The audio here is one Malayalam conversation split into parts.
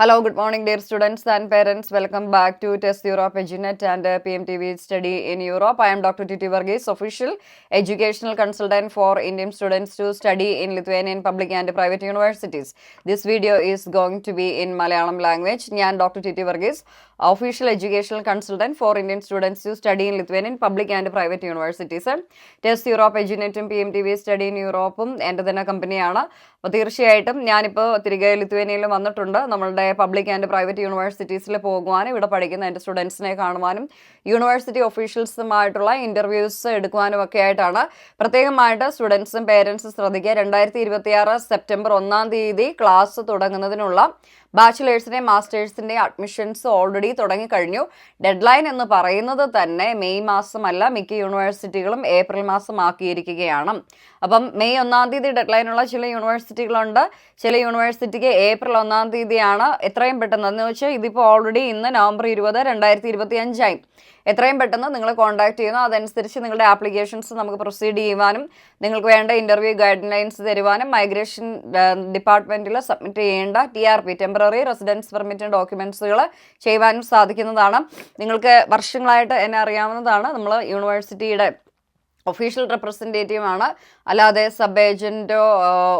Hello good morning dear students and parents welcome back to Test Europe Edunet and P M T V study in Europe I'm doctor T T Varghese official educational consultant for Indian students to study in Lithuanian public and private universities this video is going to be in Malayalam language ഞാൻ doctor T T Varghese official educational consultant for Indian students to study in Lithuanian public and private universities Test Europe എജുനേറ്റും P M T V study in യൂറോപ്പും എന്റെ തന്നെ കമ്പനിയാണ് അപ്പോൾ തീർച്ചയായിട്ടും ഞാനിപ്പോൾ തിരികെ ലിത്വേനിയയിൽ വന്നിട്ടുണ്ട്. നമ്മളുടെ പബ്ലിക് ആൻഡ് പ്രൈവറ്റ് യൂണിവേഴ്സിറ്റീസിൽ പോകുവാനും ഇവിടെ പഠിക്കുന്ന എന്റെ സ്റ്റുഡൻസിനെ കാണുവാനും യൂണിവേഴ്സിറ്റി ഒഫീഷ്യൽസുമായിട്ടുള്ള ഇന്റർവ്യൂസ് എടുക്കുവാനും ഒക്കെ ആയിട്ടാണ്. പ്രത്യേകമായിട്ട് സ്റ്റുഡൻസും പേരൻസും ശ്രദ്ധിക്കുക. രണ്ടായിരത്തി സെപ്റ്റംബർ ഒന്നാം തീയതി ക്ലാസ് തുടങ്ങുന്നതിനുള്ള ബാച്ചിലേഴ്സിന്റെയും മാസ്റ്റേഴ്സിന്റെ അഡ്മിഷൻസ് ഓൾറെഡി തുടങ്ങിക്കഴിഞ്ഞു. ഡെഡ് ലൈൻ എന്ന് പറയുന്നത് തന്നെ മെയ് മാസമല്ല മിക്ക യൂണിവേഴ്സിറ്റികളും ഏപ്രിൽ മാസം ആക്കിയിരിക്കുകയാണ് അപ്പം മെയ് ഒന്നാം തീയതി ഡെഡ് ലൈനുള്ള ചില യൂണിവേഴ്സിറ്റികളുണ്ട്. ചില യൂണിവേഴ്സിറ്റിക്ക് ഏപ്രിൽ ഒന്നാം തീയതിയാണ് എത്രയും പെട്ടെന്ന്. എന്ന് വെച്ചാൽ ഇതിപ്പോൾ ഓൾറെഡി ഇന്ന് നവംബർ ഇരുപത് രണ്ടായിരത്തി ഇരുപത്തി അഞ്ചായി എത്രയും പെട്ടെന്ന് നിങ്ങൾ കോൺടാക്ട് ചെയ്യുന്നു. അതനുസരിച്ച് നിങ്ങളുടെ ആപ്ലിക്കേഷൻസ് നമുക്ക് പ്രൊസീഡ് ചെയ്യുവാനും നിങ്ങൾക്ക് വേണ്ട ഇന്റർവ്യൂ ഗൈഡ് ലൈൻസ് തരുവാനും മൈഗ്രേഷൻ ഡിപ്പാർട്ട്മെന്റിൽ സബ്മിറ്റ് ചെയ്യേണ്ട T R P temporary residence permit ഡോക്യുമെൻസുകൾ ചെയ്യുവാനും സാധിക്കുന്നതാണ്. നിങ്ങൾക്ക് വർഷങ്ങളായിട്ട് എന്നെ അറിയാവുന്നതാണ്. നമ്മൾ യൂണിവേഴ്സിറ്റിയുടെ ഒഫീഷ്യൽ റെപ്രസെന്റേറ്റീവ് ആണ്. അല്ലാതെ സബ് ഏജന്റോ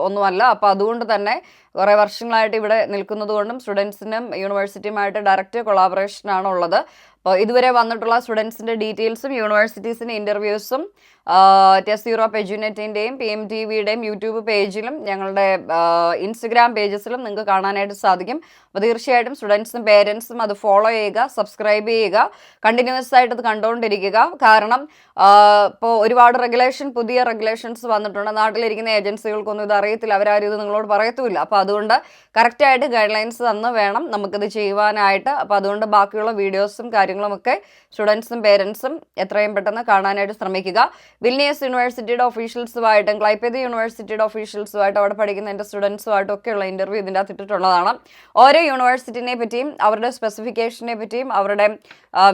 ഒന്നുമല്ല. അപ്പോൾ അതുകൊണ്ട് തന്നെ കുറേ വർഷങ്ങളായിട്ട് ഇവിടെ നിൽക്കുന്നതുകൊണ്ടും സ്റ്റുഡൻസിനും യൂണിവേഴ്സിറ്റിയുമായിട്ട് ഡയറക്റ്റ് കൊളാബറേഷനാണ് ഉള്ളത്. അപ്പോൾ ഇതുവരെ വന്നിട്ടുള്ള സ്റ്റുഡൻസിന്റെ ഡീറ്റെയിൽസും യൂണിവേഴ്സിറ്റീസിന്റെ ഇന്റർവ്യൂസും ടെസ്റ്റ് യൂറോപ്പ് എജ്യൂനെറ്റിന്റെയും പി എം ടി വിയുടെയും യൂട്യൂബ് പേജിലും ഞങ്ങളുടെ ഇൻസ്റ്റഗ്രാം പേജസിലും നിങ്ങൾക്ക് കാണാനായിട്ട് സാധിക്കും. അപ്പോൾ തീർച്ചയായിട്ടും സ്റ്റുഡൻസും പേരൻസും അത് ഫോളോ ചെയ്യുക സബ്സ്ക്രൈബ് ചെയ്യുക കണ്ടിന്യൂസ് ആയിട്ട് അത് കണ്ടുകൊണ്ടിരിക്കുക കാരണം ഇപ്പോൾ ഒരുപാട് റെഗുലേഷൻ പുതിയ റെഗുലേഷൻസ് വന്നിട്ടുണ്ട്. നാട്ടിലിരിക്കുന്ന ഏജൻസികൾക്കൊന്നും ഇത് അറിയത്തില്ല. അവരാരും ഇത് നിങ്ങളോട് പറയത്തുമില്ല. അപ്പോൾ അതുകൊണ്ട് കറക്റ്റായിട്ട് ഗൈഡ് ലൈൻസ് തന്ന് വേണം നമുക്കിത് ചെയ്യുവാനായിട്ട്. അപ്പോൾ അതുകൊണ്ട് ബാക്കിയുള്ള വീഡിയോസും കാര്യങ്ങളും ഒക്കെ സ്റ്റുഡൻസും പേരൻസും എത്രയും പെട്ടെന്ന് കാണാനായിട്ട് ശ്രമിക്കുക. വിൽനിയസ് യൂണിവേഴ്സിറ്റിയുടെ ഒഫീഷ്യൽസുമായിട്ടും ക്ലൈപ്പേത് യൂണിവേഴ്സിറ്റിയുടെ ഒഫീഷ്യൽസുമായിട്ടും അവിടെ പഠിക്കുന്ന എന്റെ സ്റ്റുഡൻസുമായിട്ടും ഒക്കെയുള്ള ഇന്റർവ്യൂ ഇതിന്റെ അകത്ത് ഇട്ടിട്ടുള്ളതാണ്. ഓരോ യൂണിവേഴ്സിറ്റിനെ പറ്റിയും അവരുടെ സ്പെസിഫിക്കേഷനെ പറ്റിയും അവരുടെ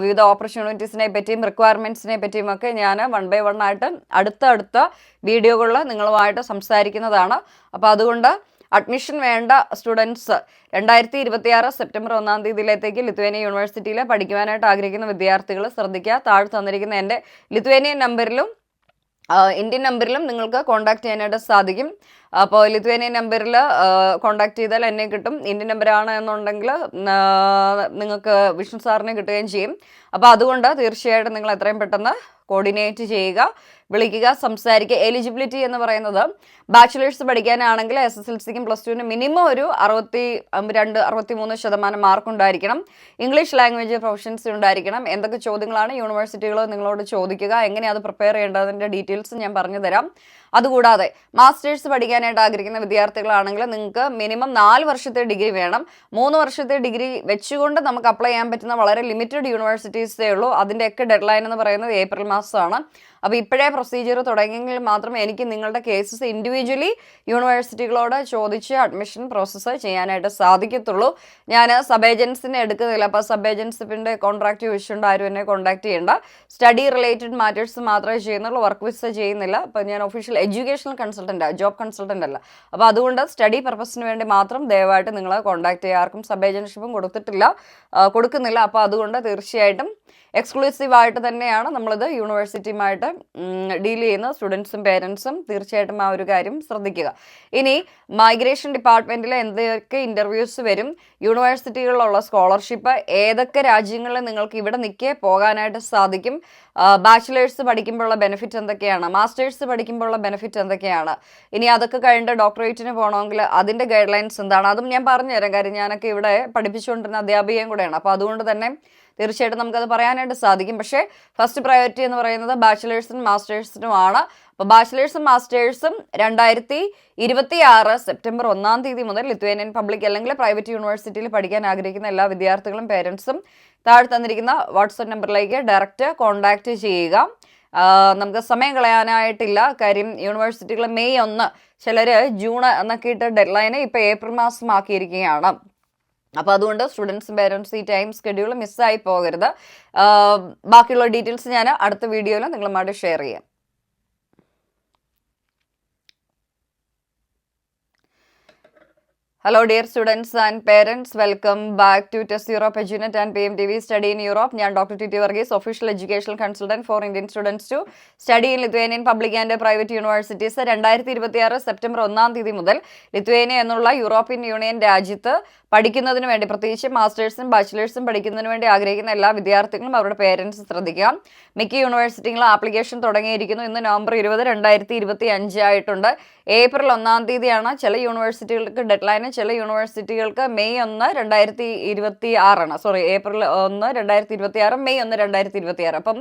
വിവിധ ഓപ്പർച്യൂണിറ്റീസിനെ പറ്റിയും റിക്വയർമെന്റ്സിനെ പറ്റിയും ഒക്കെ ഞാൻ വൺ ബൈ വൺ ആയിട്ട് അടുത്തടുത്ത അടുത്ത വീഡിയോകളിൽ നിങ്ങളുമായിട്ട് സംസാരിക്കുന്നതാണ്. അപ്പോൾ അതുകൊണ്ട് അഡ്മിഷൻ വേണ്ട സ്റ്റുഡൻസ് രണ്ടായിരത്തി ഇരുപത്തിയാറ് സെപ്റ്റംബർ ഒന്നാം തീയതിയിലേക്ക് ലിത്വേനിയ യൂണിവേഴ്സിറ്റിയിൽ പഠിക്കുവാനായിട്ട് ആഗ്രഹിക്കുന്ന വിദ്യാർത്ഥികൾ ശ്രദ്ധിക്കുക. താഴെ തന്നിരിക്കുന്ന എന്റെ ലിത്വേനിയൻ നമ്പറിലും ഇന്ത്യൻ നമ്പറിലും നിങ്ങൾക്ക് കോൺടാക്ട് ചെയ്യാനായിട്ട് സാധിക്കും. അപ്പോൾ ലിത്വേനിയൻ നമ്പറിൽ കോൺടാക്ട് ചെയ്താൽ എന്നെ കിട്ടും. ഇന്ത്യൻ നമ്പറാണ് എന്നുണ്ടെങ്കിൽ നിങ്ങൾക്ക് വിഷ്ണു സാറിനെ കിട്ടുകയും ചെയ്യും. അപ്പോൾ അതുകൊണ്ട് തീർച്ചയായിട്ടും നിങ്ങൾ എത്രയും പെട്ടെന്ന് കോർഡിനേറ്റ് ചെയ്യുക വിളിക്കുക സംസാരിക്കുക. എലിജിബിലിറ്റി എന്ന് പറയുന്നത് ബാച്ചിലേഴ്സ് പഠിക്കാനാണെങ്കിൽ എസ് എസ് എൽ സിക്കും പ്ലസ് ടുവിന് മിനിമം ഒരു അറുപത്തി രണ്ട് അറുപത്തി മൂന്ന് ശതമാനം മാർക്ക് ഉണ്ടായിരിക്കണം ഇംഗ്ലീഷ് ലാംഗ്വേജ് പ്രൊഫഷൻസ് ഉണ്ടായിരിക്കണം. എന്തൊക്കെ ചോദ്യങ്ങളാണ് യൂണിവേഴ്സിറ്റികൾ നിങ്ങളോട് ചോദിക്കുക എങ്ങനെ അത് പ്രിപ്പയർ ചെയ്യേണ്ടതിന്റെ ഡീറ്റെയിൽസ് ഞാൻ പറഞ്ഞു തരാം അതുകൂടാതെ മാസ്റ്റേഴ്സ് പഠിക്കാനായിട്ട് ആഗ്രഹിക്കുന്ന വിദ്യാർത്ഥികളാണെങ്കിൽ നിങ്ങൾക്ക് മിനിമം നാല് വർഷത്തെ ഡിഗ്രി വേണം. മൂന്ന് വർഷത്തെ ഡിഗ്രി വെച്ചുകൊണ്ട് നമുക്ക് അപ്ലൈ ചെയ്യാൻ പറ്റുന്ന വളരെ ലിമിറ്റഡ് യൂണിവേഴ്സിറ്റീസേ ഉള്ളൂ. അതിന്റെയൊക്കെ ഡെഡ്ലൈൻ എന്ന് പറയുന്നത് ഏപ്രിൽ മാസമാണ് അപ്പോൾ ഇപ്പോഴേ പ്രൊസീജിയർ തുടങ്ങിയെങ്കിൽ മാത്രമേ എനിക്ക് നിങ്ങളുടെ കേസസ് ഇൻഡിവിജ്വലി യൂണിവേഴ്സിറ്റികളോട് ചോദിച്ച് അഡ്മിഷൻ പ്രോസസ്സ് ചെയ്യാനായിട്ട് സാധിക്കത്തുള്ളൂ. ഞാൻ സബ് ഏജൻസിനെ എടുക്കുന്നില്ല. അപ്പോൾ സബ് ഏജൻസിന്റെ കോൺട്രാക്ട് ചോദിച്ചുകൊണ്ട് ആരും എന്നെ കോൺടാക്ട് ചെയ്യേണ്ട. സ്റ്റഡി റിലേറ്റഡ് മാറ്റേഴ്സ് മാത്രമേ ചെയ്യുന്നുള്ളൂ. വർക്ക് വിസ ചെയ്യുന്നില്ല. അപ്പോൾ ഞാൻ official educational consultant job consultant അല്ല. അപ്പോൾ അതുകൊണ്ട് സ്റ്റഡി പർപ്പസിന് വേണ്ടി മാത്രം ദയവായിട്ട് നിങ്ങൾ കോൺടാക്ട് ചെയ്യുക. ആർക്കും സബ് ഏജൻഷിപ്പും കൊടുത്തിട്ടില്ല കൊടുക്കുന്നില്ല. അപ്പോൾ അതുകൊണ്ട് തീർച്ചയായിട്ടും എക്സ്ക്ലൂസീവായിട്ട് തന്നെയാണ് നമ്മളിത് യൂണിവേഴ്സിറ്റിയുമായിട്ട് ഡീൽ ചെയ്യുന്ന സ്റ്റുഡൻസും പേരൻസും തീർച്ചയായിട്ടും ആ ഒരു കാര്യം ശ്രദ്ധിക്കുക. ഇനി മൈഗ്രേഷൻ ഡിപ്പാർട്ട്മെന്റിൽ എന്തൊക്കെ ഇന്റർവ്യൂസ് വരും? യൂണിവേഴ്സിറ്റികളിലുള്ള സ്കോളർഷിപ്പ് ഏതൊക്കെ രാജ്യങ്ങളിൽ നിങ്ങൾക്ക് ഇവിടെ നിൽക്കേ പോകാനായിട്ട് സാധിക്കും? ബാച്ചിലേഴ്സ് പഠിക്കുമ്പോഴുള്ള ബെനിഫിറ്റ് എന്തൊക്കെയാണ്? മാസ്റ്റേഴ്സ് പഠിക്കുമ്പോഴുള്ള ബെനിഫിറ്റ് എന്തൊക്കെയാണ്? ഇനി അതൊക്കെ കഴിഞ്ഞിട്ട് ഡോക്ടറേറ്റിന് പോകണമെങ്കിൽ അതിന്റെ ഗൈഡ് ലൈൻസ് എന്താണ്? അതും ഞാൻ പറഞ്ഞുതരാം. കാര്യം ഞാനൊക്കെ ഇവിടെ പഠിപ്പിച്ചുകൊണ്ടിരുന്ന അധ്യാപികയും കൂടെയാണ്. അപ്പോൾ അതുകൊണ്ട് തന്നെ തീർച്ചയായിട്ടും നമുക്കത് പറയാനായിട്ട് സാധിക്കും. പക്ഷേ ഫസ്റ്റ് പ്രയോറിറ്റി എന്ന് പറയുന്നത് ബാച്ചിലേഴ്സിനും മാസ്റ്റേഴ്സിനുമാണ് അപ്പോൾ ബാച്ചിലേഴ്സും മാസ്റ്റേഴ്സും രണ്ടായിരത്തി ഇരുപത്തി ആറ് സെപ്റ്റംബർ ഒന്നാം തീയതി മുതൽ ലിത്വേനിയൻ പബ്ലിക് അല്ലെങ്കിൽ പ്രൈവറ്റ് യൂണിവേഴ്സിറ്റിയിൽ പഠിക്കാൻ ആഗ്രഹിക്കുന്ന എല്ലാ വിദ്യാർത്ഥികളും പേരൻസും താഴെ തന്നിരിക്കുന്ന വാട്സപ്പ് നമ്പറിലേക്ക് ഡയറക്റ്റ് കോൺടാക്റ്റ് ചെയ്യുക. നമുക്ക് സമയം കളയാനായിട്ടില്ല. കാര്യം യൂണിവേഴ്സിറ്റികൾ മെയ് ഒന്ന് ചിലർ ജൂൺ എന്നൊക്കെ ഇട്ട് ഡെഡ്ലൈന് ഇപ്പോൾ ഏപ്രിൽ മാസം ആക്കിയിരിക്കുകയാണ് അപ്പോൾ അതുകൊണ്ട് സ്റ്റുഡൻസും പേരൻസ് ഈ ടൈം സ്കെഡ്യൂൾ മിസ്സായി പോകരുത്. ബാക്കിയുള്ള ഡീറ്റെയിൽസ് ഞാൻ അടുത്ത വീഡിയോയിൽ നിങ്ങളുമായിട്ട് ഷെയർ ചെയ്യാം. Hello, dear students and parents. Welcome back to Test Europe M and PMTV study in Europe ഞാൻ doctor T T Varghese official educational consultant for Indian students to study in Lithuanian public and private universities രണ്ടായിരത്തി ഇരുപത്തിയാറ് സെപ്റ്റംബർ ഒന്നാം തീയതി മുതൽ ലിത്വേനിയ എന്നുള്ള യൂറോപ്യൻ യൂണിയൻ രാജ്യത്ത് പഠിക്കുന്നതിന് വേണ്ടി പ്രത്യേകിച്ച് മാസ്റ്റേഴ്സും ബാച്ചിലേഴ്സും പഠിക്കുന്നതിന് വേണ്ടി ആഗ്രഹിക്കുന്ന എല്ലാ വിദ്യാർത്ഥികളും അവരുടെ പേരൻസ് ശ്രദ്ധിക്കുക. മിക്ക യൂണിവേഴ്സിറ്റികളും ആപ്ലിക്കേഷൻ തുടങ്ങിയിരിക്കുന്നു. ഇന്ന് നവംബർ ഇരുപത് രണ്ടായിരത്തി ഇരുപത്തി അഞ്ച് ആയിട്ടുണ്ട്. ഏപ്രിൽ ഒന്നാം തീയതിയാണ് ചില യൂണിവേഴ്സിറ്റികൾക്ക് ഡെഡ്ലൈന് ചില യൂണിവേഴ്സിറ്റികൾക്ക് മെയ് ഒന്ന് രണ്ടായിരത്തി ഇരുപത്തി ആറാണ് സോറി ഏപ്രിൽ ഒന്ന് രണ്ടായിരത്തി ഇരുപത്തി ആറ് മെയ് ഒന്ന് രണ്ടായിരത്തി ഇരുപത്തി ആറ് അപ്പം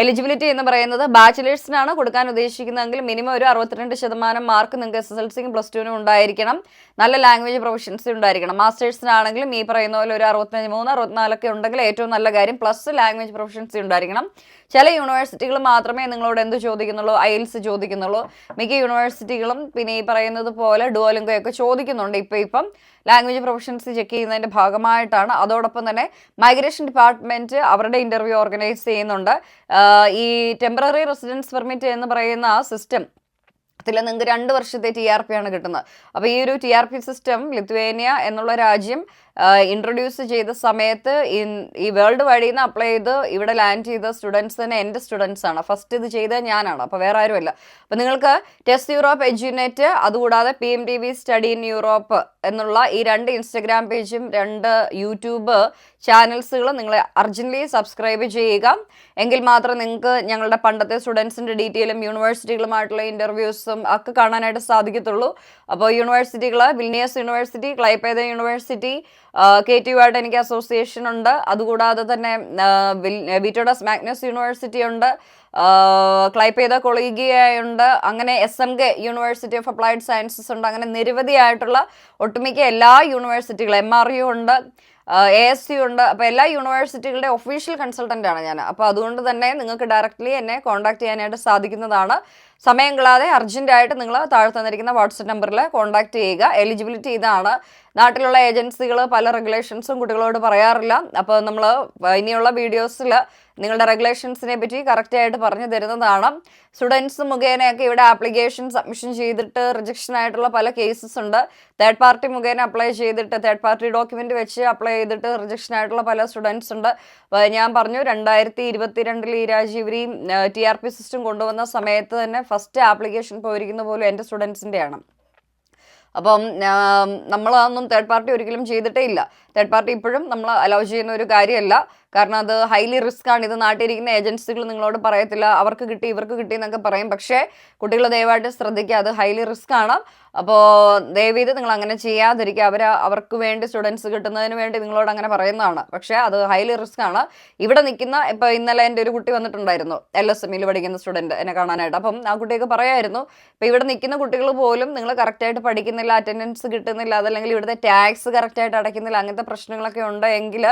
എലിജിബിലിറ്റി എന്ന് പറയുന്നത് ബാച്ചിലേഴ്സിനാണ് കൊടുക്കാൻ ഉദ്ദേശിക്കുന്നതെങ്കിൽ മിനിമം ഒരു അറുപത്തിരണ്ട് ശതമാനം മാർക്ക് നിങ്ങൾക്ക് എസ് എസ് എൽ സിക്കും പ്ലസ് ടുവിനും ഉണ്ടായിരിക്കണം. നല്ല ലാംഗ്വേജ് പ്രൊഫഷൻസി ഉണ്ടായിരിക്കണം. മാസ്റ്റേഴ്സിനാണെങ്കിലും ഈ പറയുന്ന പോലെ ഒരു അറുപത്തഞ്ച് മൂന്ന് അറുപത്തിനാലൊക്കെ ഉണ്ടെങ്കിൽ ഏറ്റവും നല്ല കാര്യം പ്ലസ് ലാംഗ്വേജ് പ്രൊഫഷൻസി ഉണ്ടായിരിക്കണം. ചില യൂണിവേഴ്സിറ്റികൾ മാത്രമേ നിങ്ങളോട് എന്ത് ചോദിക്കുന്നുള്ളൂ? ഐൽസ് ചോദിക്കുന്നുള്ളൂ. മിക്ക യൂണിവേഴ്സിറ്റികളും പിന്നെ ഈ പറയുന്നത് പോലെ ഡുവലിംഗോയൊക്കെ ചോദിക്കുന്നുണ്ട് ഇപ്പം ഇപ്പം. ലാംഗ്വേജ് പ്രൊഫഷൻസ് ചെക്ക് ചെയ്യുന്നതിന്റെ ഭാഗമായിട്ടാണ്. അതോടൊപ്പം തന്നെ മൈഗ്രേഷൻ ഡിപ്പാർട്ട്മെന്റ് അവരുടെ ഇന്റർവ്യൂ ഓർഗനൈസ് ചെയ്യുന്നുണ്ട്. ഈ ടെമ്പററി റെസിഡൻസ് പെർമിറ്റ് എന്ന് പറയുന്ന സിസ്റ്റം ത്തിൽ നിങ്ങൾക്ക് രണ്ട് വർഷത്തെ ടി ആർ പി ആണ് കിട്ടുന്നത്. അപ്പോൾ ഈ ഒരു T R P system Lithuania എന്നുള്ള രാജ്യം ഇൻട്രൊഡ്യൂസ് ചെയ്ത സമയത്ത് ഈ വേൾഡ് വഴിയിൽ നിന്ന് അപ്ലൈ ചെയ്ത് ഇവിടെ ലാൻഡ് ചെയ്ത സ്റ്റുഡൻസ് തന്നെ എന്റെ സ്റ്റുഡൻസ് ആണ്. ഫസ്റ്റ് ഇത് ചെയ്ത ഞാനാണ്. അപ്പോൾ വേറെ ആരുമല്ല. അപ്പോൾ നിങ്ങൾക്ക് ടെസ്റ്റ് യൂറോപ്പ് എഡ്യൂനെറ്റ് അതുകൂടാതെ P M T V study in Europe എന്നുള്ള ഈ രണ്ട് ഇൻസ്റ്റഗ്രാം പേജും രണ്ട് യൂട്യൂബ് ചാനൽസുകൾ നിങ്ങൾ അർജന്റ്ലി സബ്സ്ക്രൈബ് ചെയ്യുക. എങ്കിൽ മാത്രം നിങ്ങൾക്ക് ഞങ്ങളുടെ പണ്ടത്തെ സ്റ്റുഡൻസിന്റെ ഡീറ്റെയിലും യൂണിവേഴ്സിറ്റികളുമായിട്ടുള്ള ഇന്റർവ്യൂസും ഒക്കെ കാണാനായിട്ട് സാധിക്കത്തുള്ളൂ. അപ്പോൾ യൂണിവേഴ്സിറ്റികൾ Vilnius university Klaipeda university K T U ആയിട്ട് എനിക്ക് അസോസിയേഷൻ ഉണ്ട്. അതുകൂടാതെ തന്നെ വിറ്റോഡസ് മാഗ്നസ് യൂണിവേഴ്സിറ്റി ഉണ്ട്. ക്ലൈപ്പേത കൊളീഗിയുണ്ട് അങ്ങനെ S M K university of applied sciences ഉണ്ട്. അങ്ങനെ നിരവധിയായിട്ടുള്ള ഒട്ടുമിക്ക എല്ലാ യൂണിവേഴ്സിറ്റികളും എം ആർ യു ഉണ്ട്. എ എസ് സി ഉണ്ട്. അപ്പോൾ എല്ലാ യൂണിവേഴ്സിറ്റികളുടെ ഒഫീഷ്യൽ കൺസൾട്ടന്റ് ആണ് ഞാൻ. അപ്പോൾ അതുകൊണ്ട് തന്നെ നിങ്ങൾക്ക് ഡയറക്റ്റ്ലി എന്നെ കോൺടാക്ട് ചെയ്യാനായിട്ട് സാധിക്കുന്നതാണ്. സമയം കളാതെ അർജന്റായിട്ട് നിങ്ങൾ താഴെ തന്നിരിക്കുന്ന വാട്സപ്പ് നമ്പറിൽ കോൺടാക്ട് ചെയ്യുക. എലിജിബിലിറ്റി ഇതാണ്. നാട്ടിലുള്ള ഏജൻസികൾ പല റെഗുലേഷൻസും കുട്ടികളോട് പറയാറില്ല. അപ്പോൾ നമ്മൾ ഇനിയുള്ള വീഡിയോസിൽ നിങ്ങളുടെ റെഗുലേഷൻസിനെ പറ്റി കറക്റ്റായിട്ട് പറഞ്ഞു തരുന്നതാണ്. സ്റ്റുഡൻസ് മുഖേനയൊക്കെ ഇവിടെ ആപ്ലിക്കേഷൻ സബ്മിഷൻ ചെയ്തിട്ട് റിജക്ഷൻ ആയിട്ടുള്ള പല കേസസ് ഉണ്ട്. തേർഡ് പാർട്ടി മുഖേന അപ്ലൈ ചെയ്തിട്ട് തേർഡ് പാർട്ടി ഡോക്യുമെന്റ് വെച്ച് അപ്ലൈ ചെയ്തിട്ട് റിജക്ഷൻ ആയിട്ടുള്ള പല സ്റ്റുഡൻസ് ഉണ്ട്. ഞാൻ പറഞ്ഞു രണ്ടായിരത്തി ഇരുപത്തിരണ്ടിൽ ഈ രാജീവരി ടി ആർ പി സിസ്റ്റം കൊണ്ടുവന്ന സമയത്ത് തന്നെ ഫസ്റ്റ് ആപ്ലിക്കേഷൻ പോയിരിക്കുന്ന പോലും എന്റെ സ്റ്റുഡൻസിന്റെയാണ് അപ്പം നമ്മളതൊന്നും തേർഡ് പാർട്ടി ഒരിക്കലും ചെയ്തിട്ടേ ഇല്ല. തേർഡ് പാർട്ടി ഇപ്പോഴും നമ്മൾ അലൗ ചെയ്യുന്ന ഒരു കാര്യമല്ല. കാരണം അത് ഹൈലി റിസ്ക് ആണ്. ഇത് നാട്ടിലിരിക്കുന്ന ഏജൻസികൾ നിങ്ങളോട് പറയത്തില്ല. അവർക്ക് കിട്ടി ഇവർക്ക് കിട്ടി എന്നൊക്കെ പറയും. പക്ഷേ കുട്ടികൾ ദയവായിട്ട് ശ്രദ്ധിക്കുക. അത് ഹൈലി റിസ്ക് ആണ്. അപ്പോൾ ദയവീത് നിങ്ങൾ അങ്ങനെ ചെയ്യാതിരിക്കുക. അവർ അവർക്ക് വേണ്ടി സ്റ്റുഡൻസ് കിട്ടുന്നതിന് വേണ്ടി നിങ്ങളോട് അങ്ങനെ പറയുന്നതാണ്. പക്ഷേ അത് ഹൈലി റിസ്ക് ആണ്. ഇവിടെ നിൽക്കുന്ന ഇപ്പോൾ ഇന്നലെ എന്റെ ഒരു കുട്ടി വന്നിട്ടുണ്ടായിരുന്നു. എൽ എസ് എമ്മിൽ പഠിക്കുന്ന സ്റ്റുഡന്റ് എന്നെ കാണാനായിട്ട്. അപ്പം ആ കുട്ടിയൊക്കെ പറയായിരുന്നു ഇപ്പോൾ ഇവിടെ നിൽക്കുന്ന കുട്ടികൾ പോലും നിങ്ങൾ കറക്റ്റായിട്ട് പഠിക്കുന്നില്ല അറ്റൻഡൻസ് കിട്ടുന്നില്ല അതല്ലെങ്കിൽ ഇവിടുത്തെ ടാക്സ് കറക്റ്റായിട്ട് അടയ്ക്കുന്നില്ല അങ്ങനത്തെ പ്രശ്നങ്ങളൊക്കെ ഉണ്ട് എങ്കിൽ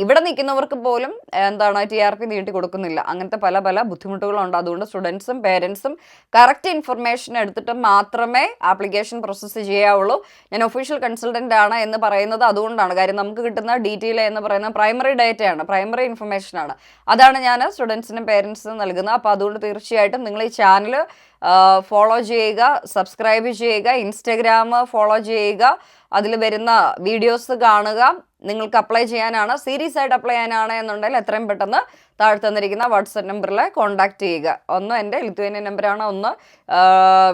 ഇവിടെ നിൽക്കുന്നവർക്ക് പോലും എന്താണ് ടി ആർ പി നീട്ടി കൊടുക്കുന്നില്ല. അങ്ങനത്തെ പല പല ബുദ്ധിമുട്ടുകളുണ്ട്. അതുകൊണ്ട് സ്റ്റുഡൻസും പേരൻസും കറക്റ്റ് ഇൻഫർമേഷൻ എടുത്തിട്ട് മാത്രമേ ആപ്ലിക്കേഷൻ പ്രോസസ്സ് ചെയ്യാവുള്ളൂ. ഞാൻ ഒഫീഷ്യൽ കൺസൾട്ടന്റ് ആണ് എന്ന് പറയുന്നത് അതുകൊണ്ടാണ്. കാര്യം നമുക്ക് കിട്ടുന്ന ഡീറ്റെയിൽ എന്ന് പറയുന്ന പ്രൈമറി ഡേറ്റയാണ് പ്രൈമറി ഇൻഫർമേഷൻ ആണ്. അതാണ് ഞാൻ സ്റ്റുഡൻസിനും പേരൻസിനും നൽകുന്നത്. അപ്പോൾ അതുകൊണ്ട് തീർച്ചയായിട്ടും നിങ്ങൾ ഈ ചാനൽ ഫോളോ ചെയ്യുക സബ്സ്ക്രൈബ് ചെയ്യുക ഇൻസ്റ്റഗ്രാം ഫോളോ ചെയ്യുക അതിൽ വരുന്ന വീഡിയോസ് കാണുക. നിങ്ങൾക്ക് അപ്ലൈ ചെയ്യാനാണ് സീരീസ് ആയിട്ട് അപ്ലൈ ചെയ്യാനാണ് എന്നുണ്ടെങ്കിൽ എത്രയും പെട്ടെന്ന് താഴെ തന്നിരിക്കുന്ന വാട്സപ്പ് നമ്പറിൽ കോൺടാക്ട് ചെയ്യുക. ഒന്ന് എന്റെ ലിത്വേനിയൻ നമ്പറാണ് ഒന്ന്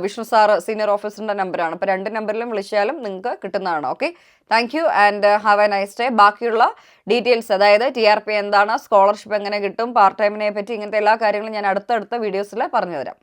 വിഷ്ണു സാർ സീനിയർ ഓഫീസറിന്റെ നമ്പറാണ് അപ്പോൾ രണ്ട് നമ്പറിലും വിളിച്ചാലും നിങ്ങൾക്ക് കിട്ടുന്നതാണ് okay thank you and have a nice day ബാക്കിയുള്ള ഡീറ്റെയിൽസ് അതായത് ടി ആർ പി എന്താണ് സ്കോളർഷിപ്പ് എങ്ങനെ കിട്ടും പാർട്ട് ടൈമിനെ പറ്റി ഇങ്ങനത്തെ എല്ലാ കാര്യങ്ങളും ഞാൻ അടുത്തടുത്ത വീഡിയോസിൽ പറഞ്ഞു തരാം